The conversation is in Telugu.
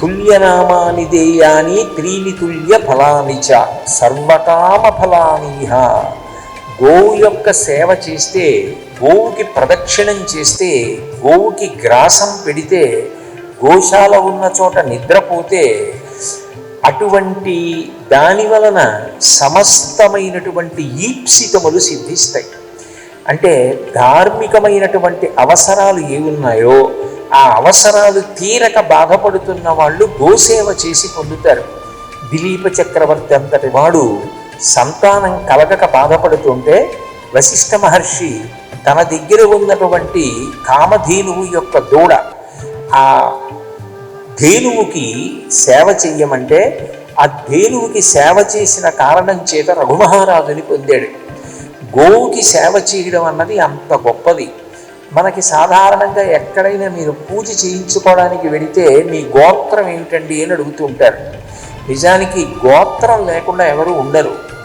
తుల్యనామాని దేయాని త్రీని తుల్య ఫలాని చ సర్వకామ ఫలానీహ గోవు యొక్క సేవ చేస్తే గోవుకి ప్రదక్షిణం చేస్తే గోవుకి గ్రాసం పెడితే గోశాల ఉన్న చోట నిద్రపోతే అటువంటి దాని వలన సమస్తమైనటువంటి ఈప్సితములు సిద్ధిస్తాయి. అంటే ధార్మికమైనటువంటి అవసరాలు ఏ ఉన్నాయో ఆ అవసరాలు తీరక బాధపడుతున్న వాళ్ళు గోసేవ చేసి పొందుతారు. దిలీప చక్రవర్తి అంతటి వాడు సంతానం కలగక బాధపడుతుంటే వశిష్ఠ మహర్షి తన దగ్గర ఉన్నటువంటి కామధేనువు యొక్క దూడ ఆ ధేనువుకి సేవ చెయ్యమంటే ఆ ధేనువుకి సేవ చేసిన కారణం చేత రఘుమహారాజుని పొందాడు. గోవుకి సేవ చేయడం అన్నది అంత గొప్పది. మనకి సాధారణంగా ఎక్కడైనా మీరు పూజ చేయించుకోవడానికి వెడితే మీ గోత్రం ఏమిటండి అని అడుగుతూ ఉంటారు. నిజానికి గోత్రం లేకుండా ఎవరు ఉండరు.